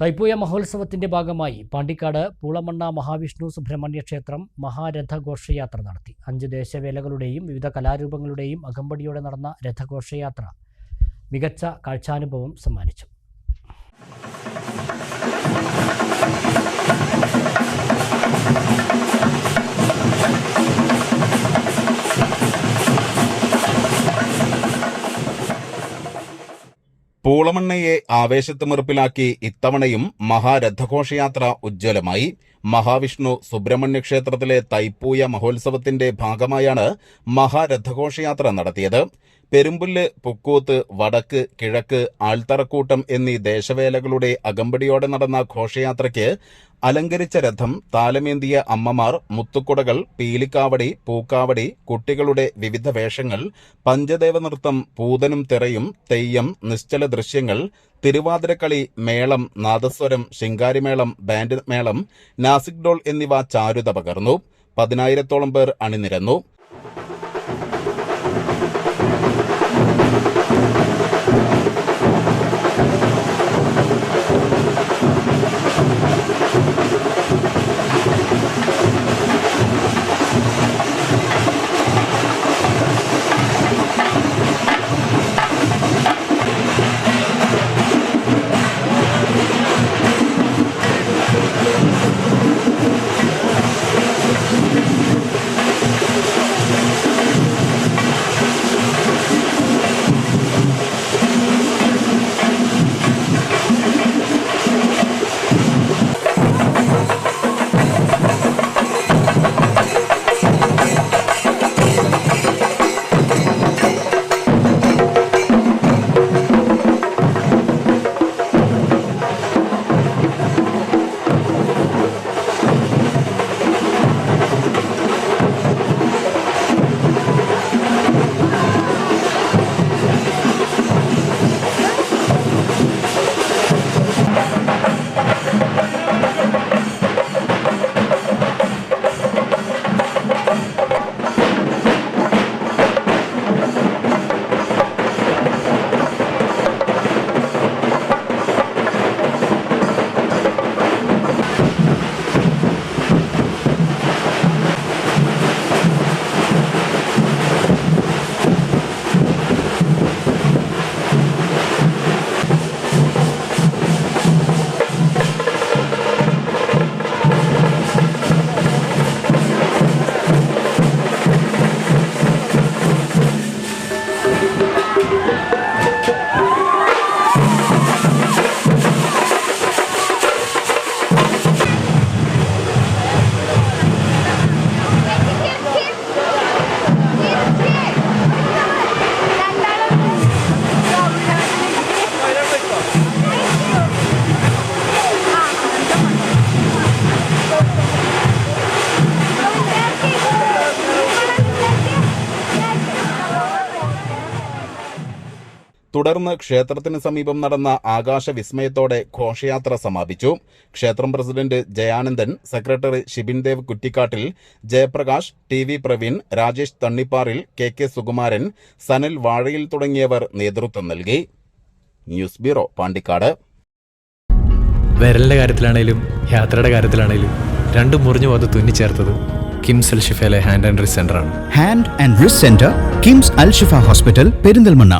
തൈപ്പൂയ മഹോത്സവത്തിന്റെ ഭാഗമായി പാണ്ടിക്കാട് പൂളമണ്ണ മഹാവിഷ്ണു സുബ്രഹ്മണ്യ ക്ഷേത്രം മഹാരഥഘോഷയാത്ര നടത്തി. അഞ്ച് ദേശവേലകളുടെയും വിവിധ കലാരൂപങ്ങളുടെയും അകമ്പടിയോടെ നടന്ന രഥഘോഷയാത്ര മികച്ച കാഴ്ചാനുഭവം സമ്മാനിച്ചു. പൂളമണ്ണയെ ആവേശത്തുമുറപ്പിലാക്കി ഇത്തവണയും മഹാരഥഘോഷയാത്ര ഉജ്ജ്വലമായി. മഹാവിഷ്ണു സുബ്രഹ്മണ്യ ക്ഷേത്രത്തിലെ തൈപ്പൂയ മഹോത്സവത്തിന്റെ ഭാഗമായാണ് മഹാരഥഘോഷയാത്ര നടത്തിയത്. പെരുമ്പുല്ല് പുക്കൂത്ത് വടക്ക് കിഴക്ക് ആൾത്തറക്കൂട്ടം എന്നീ ദേശവേലകളുടെ അകമ്പടിയോടെ നടന്ന ഘോഷയാത്രയ്ക്ക് അലങ്കരിച്ച രഥം താലമേന്തിയ അമ്മമാർ മുത്തുക്കുടകൾ പീലിക്കാവടി പൂക്കാവടി കുട്ടികളുടെ വിവിധ വേഷങ്ങൾ പഞ്ചദേവ നൃത്തം പൂതനും തിറയും തെയ്യം നിശ്ചല ദൃശ്യങ്ങൾ തിരുവാതിരക്കളി മേളം നാദസ്വരം ശിങ്കാരിമേളം ബാൻഡ് മേളം നാസിക് ഡോൾ എന്നിവ ചാരുത പകർന്നു. പതിനായിരത്തോളം പേർ അണിനിരന്നു. തുടർന്ന് ക്ഷേത്രത്തിന് സമീപം നടന്ന ആകാശ വിസ്മയത്തോടെ ഘോഷയാത്ര സമാപിച്ചു. ക്ഷേത്രം president Jayanandan secretary Shibin Dev Kuttikkattil Jayaprakash T V Praveen Rajesh Thannipparil K K Sukumaran Sanal Vazhayil തുടങ്ങിയവർ നേതൃത്വം നൽകി. News bureau Pandikkad. വിരലിന്റെ കാര്യത്തിലാണേലും യാത്രയുടെ കാര്യത്തിലാണേലും രണ്ടും മുറിഞ്ഞു പോകാതെ തുന്നിച്ചേർത്തത് കിംസ് അൽ ഷിഫയിലെ hand and wrist സെന്ററാണ് hand and wrist centre KIMS Al Shifa hospital Perinthalmanna.